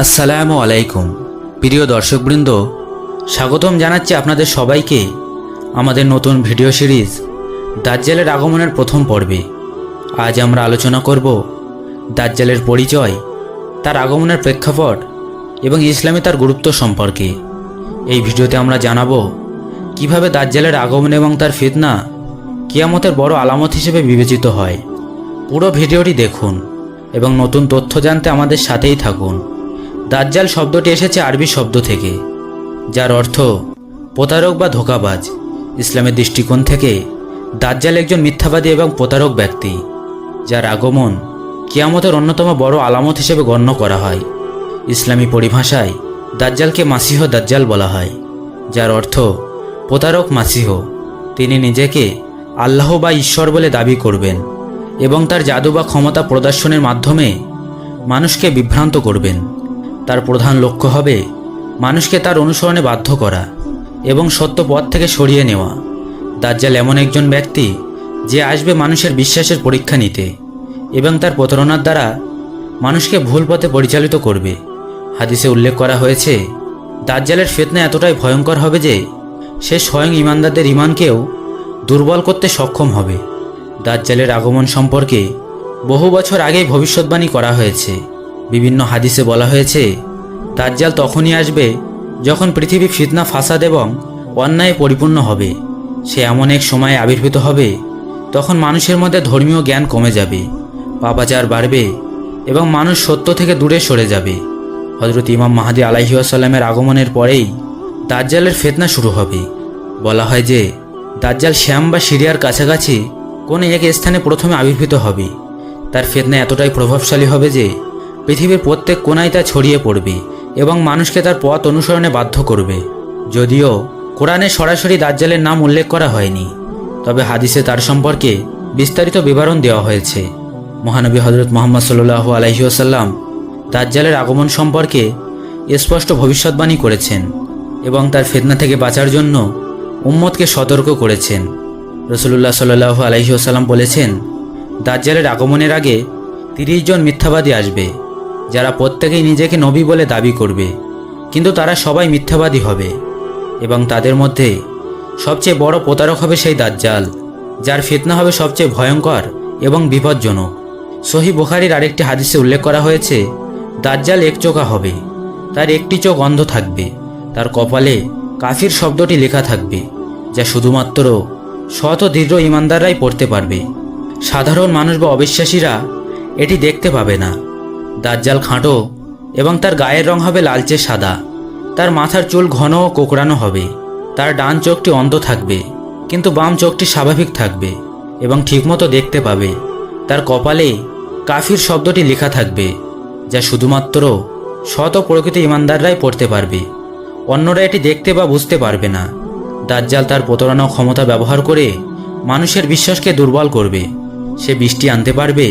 আসসালামু আলাইকুম। প্রিয় দর্শকবৃন্দ, স্বাগতম জানাচ্ছি আপনাদের সবাইকে আমাদের নতুন ভিডিও সিরিজ দাজ্জালের আগমনের প্রথম পর্বে। আজ আমরা আলোচনা করব দাজ্জালের পরিচয়, তার আগমনের প্রেক্ষাপট এবং ইসলামে তার গুরুত্ব সম্পর্কে। এই ভিডিওতে আমরা জানাব কীভাবে দাজ্জালের আগমন এবং তার ফিতনা কিয়ামতের বড় আলামত হিসেবে বিবেচিত হয়। পুরো ভিডিওটি দেখুন এবং নতুন তথ্য জানতে আমাদের সাথেই থাকুন। দাজ্জাল শব্দটি এসেছে আরবি শব্দ থেকে, যার অর্থ প্রতারক বা ধোকাবাজ। ইসলামের দৃষ্টিকোণ থেকে দাজ্জাল একজন মিথ্যাবাদী এবং প্রতারক ব্যক্তি, যার আগমন কিয়ামতের অন্যতম বড় আলামত হিসেবে গণ্য করা হয়। ইসলামী পরিভাষায় দাজ্জালকে মাসিহ দাজ্জাল বলা হয়, যার অর্থ প্রতারক মাসিহ। তিনি নিজেকে আল্লাহ বা ঈশ্বর বলে দাবি করবেন এবং তার জাদু বা ক্ষমতা প্রদর্শনের মাধ্যমে মানুষকে বিভ্রান্ত করবেন। তার প্রধান লক্ষ্য হবে মানুষকে তার অনুসরণে বাধ্য করা এবং সত্য পথ থেকে সরিয়ে নেওয়া। দাজ্জাল এমন একজন ব্যক্তি যে আসবে মানুষের বিশ্বাসের পরীক্ষা নিতে এবং তার প্রতারণার দ্বারা মানুষকে ভুল পথে পরিচালিত করবে। হাদিসে উল্লেখ করা হয়েছে, দাজ্জালের ফেতনা এতটাই ভয়ঙ্কর হবে যে সে স্বয়ং ইমানদারদের ইমানকেও দুর্বল করতে সক্ষম হবে। দাজ্জালের আগমন সম্পর্কে বহু বছর আগেই ভবিষ্যৎবাণী করা হয়েছে। বিভিন্ন হাদিসে বলা হয়েছে দাজ্জাল তখনই আসবে যখন পৃথিবী ফিতনা, ফাসাদ এবং অন্যায় পরিপূর্ণ হবে। সে এমন এক সময়ে আবির্ভূত হবে, তখন মানুষের মধ্যে ধর্মীয় জ্ঞান কমে যাবে, পাপাচার বাড়বে এবং মানুষ সত্য থেকে দূরে সরে যাবে। হজরত ইমাম মাহাদি আলাইসাল্লামের আগমনের পরেই দাজ্জালের ফেতনা শুরু হবে। বলা হয় যে, দাজ্জাল শ্যাম বা সিরিয়ার কাছাকাছি কোন এক স্থানে প্রথমে আবির্ভূত হবে। তার ফেতনা এতটাই প্রভাবশালী হবে যে, পৃথিবীর প্রত্যেক কোনায় তা ছড়িয়ে পড়বে। এবং মানুষকে তার পথ অনুসরণে বাধ্য করবে। যদিও কোরআনে সরাসরি দাজ্জালের নাম উল্লেখ করা হয়নি, তবে হাদিসে তার সম্পর্কে বিস্তারিত বিবরণ দেওয়া হয়েছে। মহানবী হজরত মোহাম্মদ সাল্লু আলহিউসাল্লাম দাজ্জালের আগমন সম্পর্কে স্পষ্ট ভবিষ্যৎবাণী করেছেন এবং তার ফেতনা থেকে বাঁচার জন্য উম্মতকে সতর্ক করেছেন। রসুল্লাহ সাল্লু আলহিউসাল্লাম বলেছেন, দাজ্জালের আগমনের আগে তিরিশ জন মিথ্যাবাদী আসবে। যারা প্রত্যেকেই নিজেকে নবী বলে দাবি করবে, কিন্তু তারা সবাই মিথ্যাবাদী হবে। এবং তাদের মধ্যে সবচেয়ে বড় প্রতারক হবে সেই দাজ্জাল, যার ফিতনা হবে সবচেয়ে ভয়ঙ্কর এবং বিপজ্জনক। সহি বুখারির আরেকটি হাদিসে উল্লেখ করা হয়েছে, দাজ্জাল একচোখা হবে, তার একটি চোখ অন্ধ থাকবে, তার কপালে কাফির শব্দটি লেখা থাকবে, যা শুধুমাত্র শত দৃঢ় ইমানদাররাই পড়তে পারবে। সাধারণ মানুষ বা অবিশ্বাসীরা এটি দেখতে পাবে না। দাজ্জাল খাঁটো এবং তার গায়ের রং হবে লালচে সাদা। তার মাথার চুল ঘন ও কোকড়ানো হবে। তার ডান চোখটি অন্ধ থাকবে, কিন্তু বাম চোখটি স্বাভাবিক থাকবে এবং ঠিকমতো দেখতে পাবে। তার কপালে কাফির শব্দটি লেখা থাকবে, যা শুধুমাত্র শত প্রকৃত ইমানদাররাই পড়তে পারবে। অন্যরা এটি দেখতে বা বুঝতে পারবে না। দাজ্জাল তার প্রতারণা ক্ষমতা ব্যবহার করে মানুষের বিশ্বাসকে দুর্বল করবে। সে বৃষ্টি আনতে পারবে,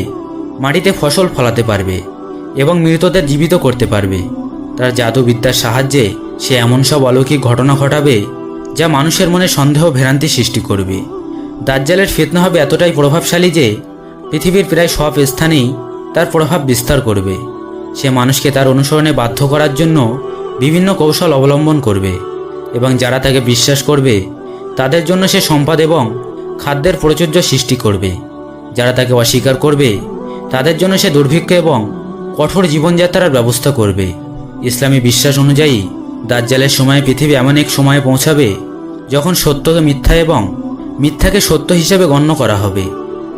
মাটিতে ফসল ফলাতে পারবে এবং মৃতদের জীবিত করতে পারবে। তার জাদুবিদ্যার সাহায্যে সে এমন সব অলৌকিক ঘটনা ঘটাবে, যা মানুষের মনে সন্দেহ ভ্রান্তি সৃষ্টি করবে। দাজ্জালের ফিতনা হবে এতটাই প্রভাবশালী যে, পৃথিবীর প্রায় সব স্থানেই তার প্রভাব বিস্তার করবে। সে মানুষকে তার অনুসরণে বাধ্য করার জন্য বিভিন্ন কৌশল অবলম্বন করবে এবং যারা তাকে বিশ্বাস করবে, তাদের জন্য সে সম্পদ এবং খাদ্যের প্রচুর্য সৃষ্টি করবে। যারা তাকে অস্বীকার করবে, তাদের জন্য সে দুর্ভিক্ষ এবং কঠোর জীবনযাত্রার ব্যবস্থা করবে। ইসলামী বিশ্বাস অনুযায়ী, দাজ্জালের সময় পৃথিবী এমন এক সময়ে পৌঁছাবে যখন সত্যকে মিথ্যা এবং মিথ্যাকে সত্য হিসেবে গণ্য করা হবে।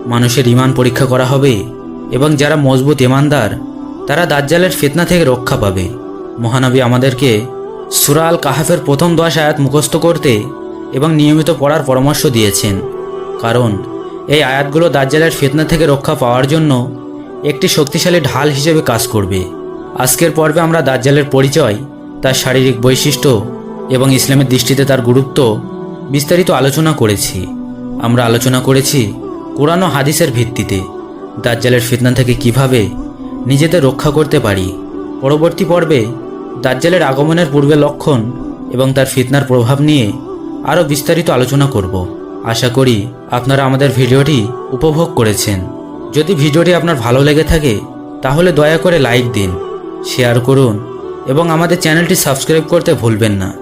মানুষের ইমান পরীক্ষা করা হবে এবং যারা মজবুত ইমানদার তারা দাজ্জালের ফিতনা থেকে রক্ষা পাবে। মহানবী আমাদেরকে সুরা আল কাহাফের প্রথম দশ আয়াত মুখস্থ করতে এবং নিয়মিত পড়ার পরামর্শ দিয়েছেন। কারণ, এই আয়াতগুলো দাজ্জালের ফিতনা থেকে রক্ষা পাওয়ার জন্য একটি শক্তিশালী ঢাল হিসেবে কাজ করবে। আজকের পর্বে আমরা দাজ্জালের পরিচয়, তার শারীরিক বৈশিষ্ট্য এবং ইসলামের দৃষ্টিতে তার গুরুত্ব বিস্তারিত আলোচনা করেছি। আমরা আলোচনা করেছি কোরআন ও হাদিসের ভিত্তিতে, দাজ্জালের ফিতনা থেকে কীভাবে নিজেদের রক্ষা করতে পারি। পরবর্তী পর্বে দাজ্জালের আগমনের পূর্বে লক্ষণ এবং তার ফিতনার প্রভাব নিয়ে আরও বিস্তারিত আলোচনা করব। আশা করি আপনারা আমাদের ভিডিওটি উপভোগ করেছেন। যদি ভিডিওটি আপনার ভালো লেগে থাকে, তাহলে দয়া করে লাইক দিন, শেয়ার করুন, এবং আমাদের চ্যানেলটি সাবস্ক্রাইব করতে ভুলবেন না।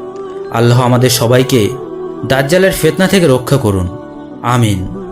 আল্লাহ আমাদের সবাইকে দাজ্জালের ফেতনা থেকে রক্ষা করুন। আমিন।